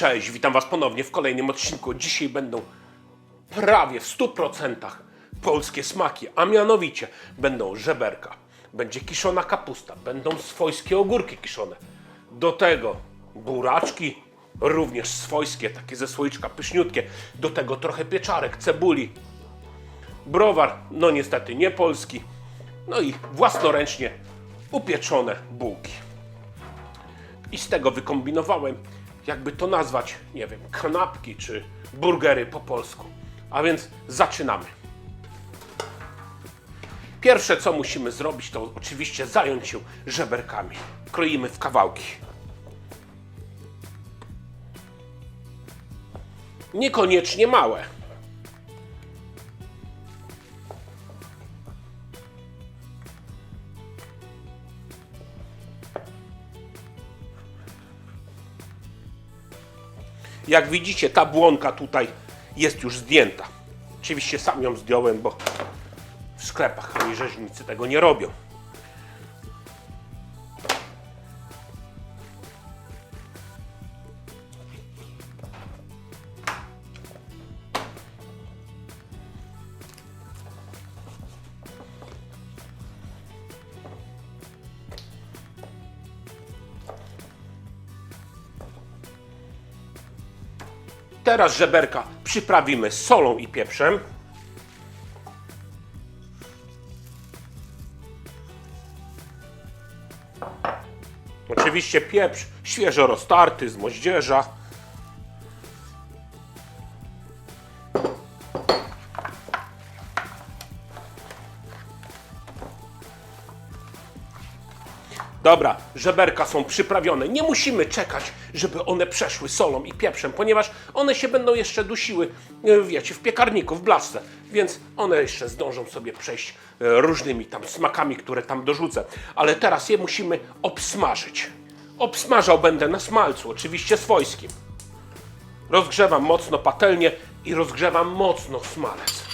Cześć, witam Was ponownie w kolejnym odcinku. Dzisiaj będą prawie w 100% polskie smaki, a mianowicie będą żeberka, będzie kiszona kapusta, będą swojskie ogórki kiszone. Do tego buraczki, również swojskie, takie ze słoiczka pyszniutkie. Do tego trochę pieczarek, cebuli, browar, no niestety nie polski. No i własnoręcznie upieczone bułki. I z tego wykombinowałem, jakby to nazwać, nie wiem, kanapki czy burgery po polsku. A więc zaczynamy. Pierwsze, co musimy zrobić, to oczywiście zająć się żeberkami. Kroimy w kawałki. Niekoniecznie małe. Jak widzicie, ta błonka tutaj jest już zdjęta. Oczywiście sam ją zdjąłem, bo w sklepach ani rzeźnicy tego nie robią. Teraz żeberka przyprawimy solą i pieprzem. Oczywiście pieprz świeżo roztarty z moździerza. Dobra, żeberka są przyprawione. Nie musimy czekać, żeby one przeszły solą i pieprzem, ponieważ one się będą jeszcze dusiły, e, wiecie, w piekarniku, w blasce. Więc one jeszcze zdążą sobie przejść e, różnymi tam smakami, które tam dorzucę. Ale teraz je musimy obsmażyć. Obsmażał będę na smalcu, oczywiście swojskim. Rozgrzewam mocno patelnię i rozgrzewam mocno smalec.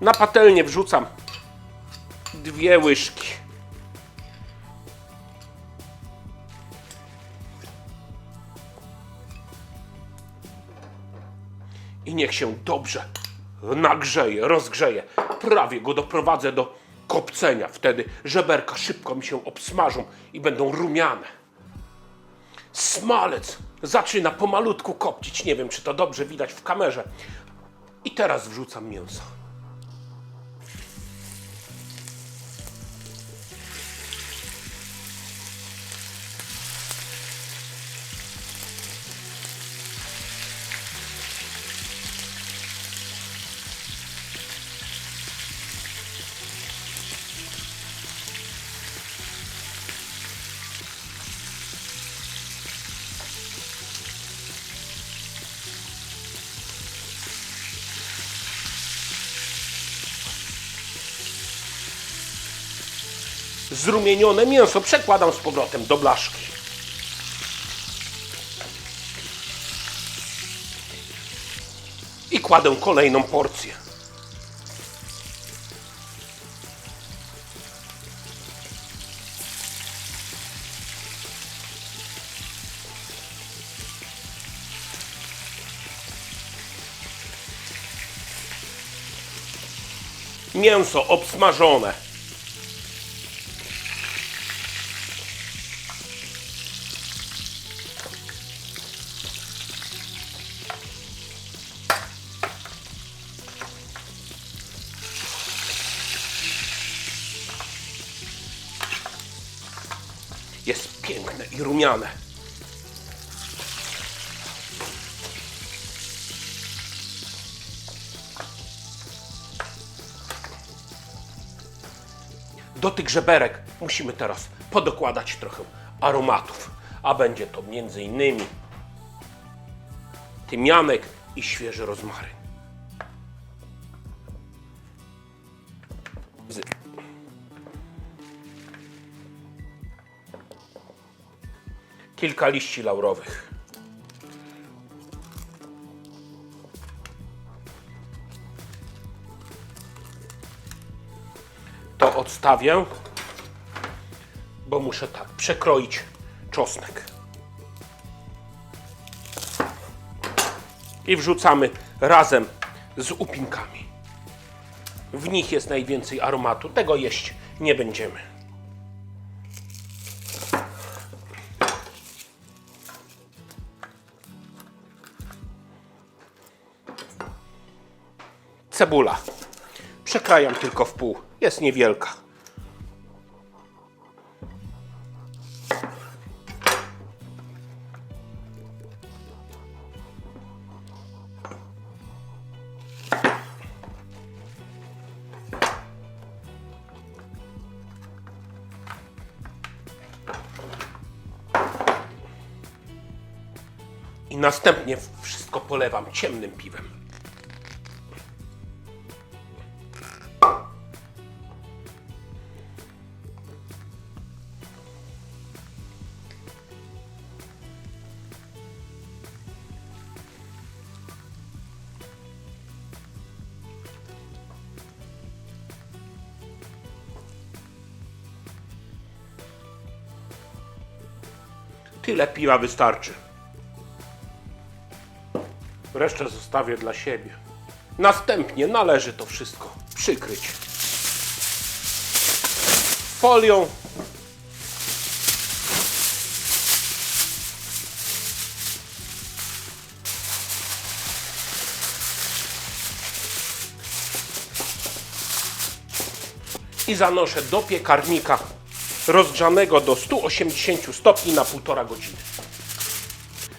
Na patelnię wrzucam dwie łyżki. I niech się dobrze nagrzeje, rozgrzeje. Prawie go doprowadzę do kopcenia. Wtedy żeberka szybko mi się obsmażą i będą rumiane. Smalec zaczyna pomalutku kopcić. Nie wiem, czy to dobrze widać w kamerze. I teraz wrzucam mięso. Zrumienione mięso przekładam z powrotem do blaszki. I kładę kolejną porcję. Mięso obsmażone. Jest piękne i rumiane. Do tych żeberek musimy teraz podokładać trochę aromatów, a będzie to innymi tymianek i świeży rozmaryn. Kilka liści laurowych. To odstawię, bo muszę tak przekroić czosnek. I wrzucamy razem z upinkami. W nich jest najwięcej aromatu. Tego jeść nie będziemy. Cebula. Przekrajam tylko w pół. Jest niewielka. Następnie wszystko polewam ciemnym piwem. Tyle piwa wystarczy. Resztę zostawię dla siebie. Następnie należy to wszystko przykryć folią. I zanoszę do piekarnika rozgrzanego do 180 stopni na półtora godziny.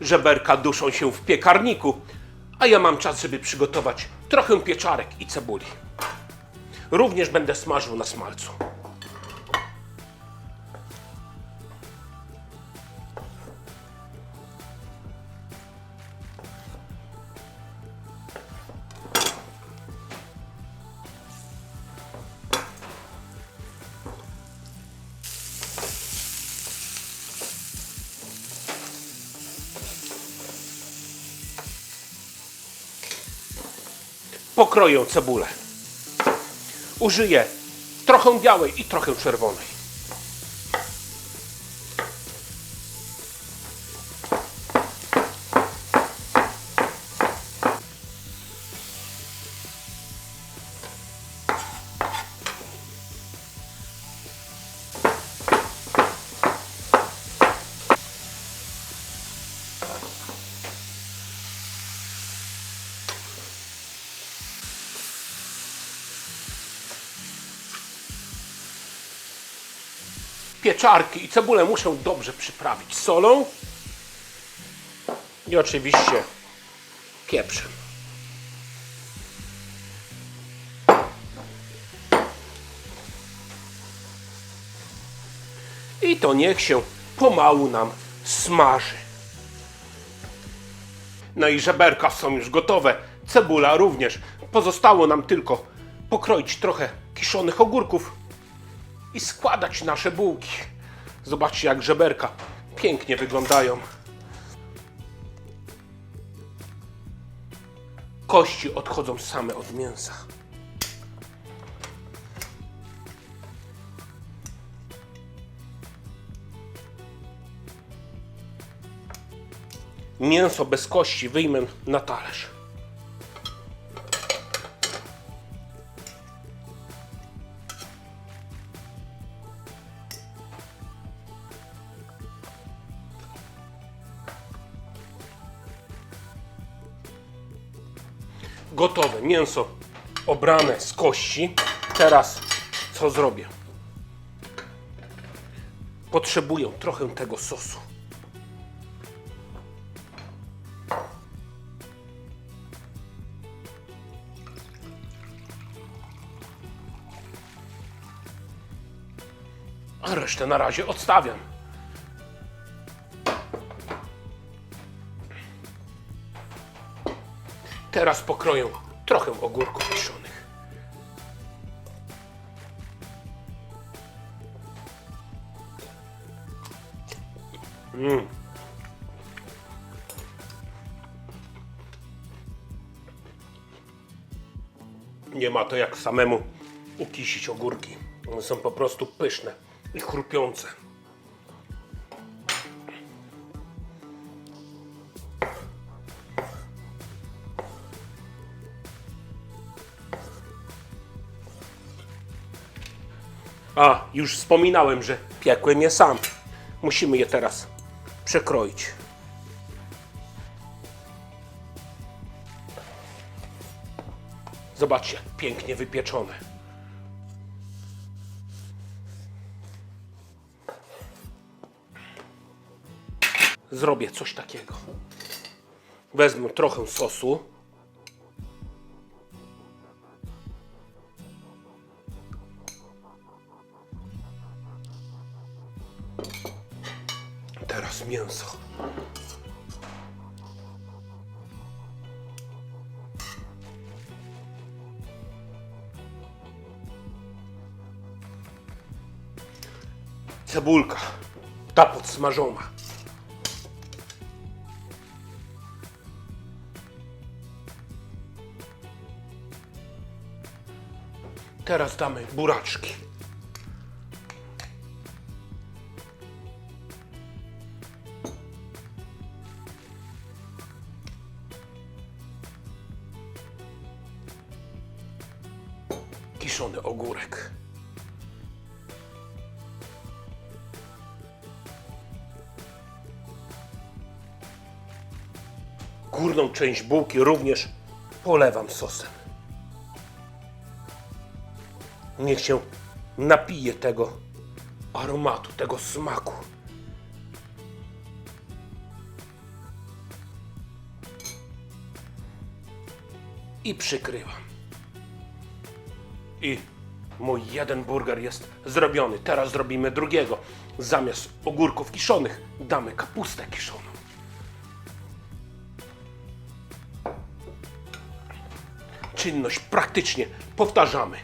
Żeberka duszą się w piekarniku, a ja mam czas, żeby przygotować trochę pieczarek i cebuli. Również będę smażył na smalcu. Pokroję cebulę. Użyję trochę białej i trochę czerwonej. Pieczarki i cebulę muszę dobrze przyprawić solą i oczywiście pieprzem. I to niech się pomału nam smaży. No i żeberka są już gotowe, cebula również. Pozostało nam tylko pokroić trochę kiszonych ogórków i składać nasze bułki. Zobaczcie, jak żeberka pięknie wyglądają. Kości odchodzą same od mięsa. Mięso bez kości wyjmę na talerz. Gotowe mięso obrane z kości. Teraz co zrobię? Potrzebuję trochę tego sosu. A resztę na razie odstawiam. Teraz pokroję trochę ogórków kiszonych. Mm. Nie ma to jak samemu ukisić ogórki. One są po prostu pyszne i chrupiące. A, już wspominałem, że piekłem je sam. Musimy je teraz przekroić. Zobaczcie, pięknie wypieczone. Zrobię coś takiego. Wezmę trochę sosu. Cebulka. Ta podsmażona. Teraz damy buraczki. Kiszony ogórek. Górną część bułki również polewam sosem. Niech się napije tego aromatu, tego smaku. I przykrywam. I mój jeden burger jest zrobiony. Teraz zrobimy drugiego. Zamiast ogórków kiszonych damy kapustę kiszoną. Czynność praktycznie powtarzamy.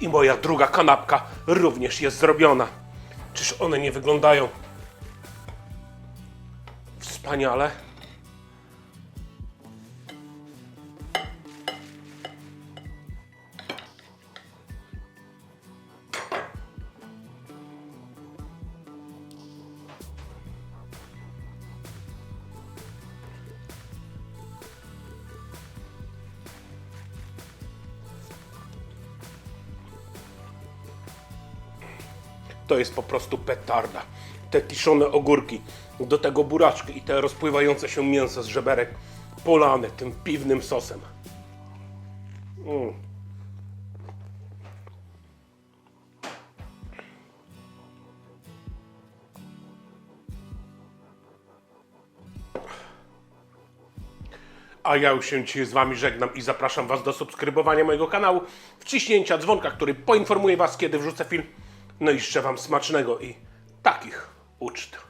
I moja druga kanapka również jest zrobiona. Czyż one nie wyglądają wspaniale? To jest po prostu petarda. Te kiszone ogórki, do tego buraczki i te rozpływające się mięso z żeberek polane tym piwnym sosem. Mm. A ja już się z Wami żegnam i zapraszam Was do subskrybowania mojego kanału, wciśnięcia dzwonka, który poinformuje Was, kiedy wrzucę film. No i życzę Wam smacznego i takich uczt.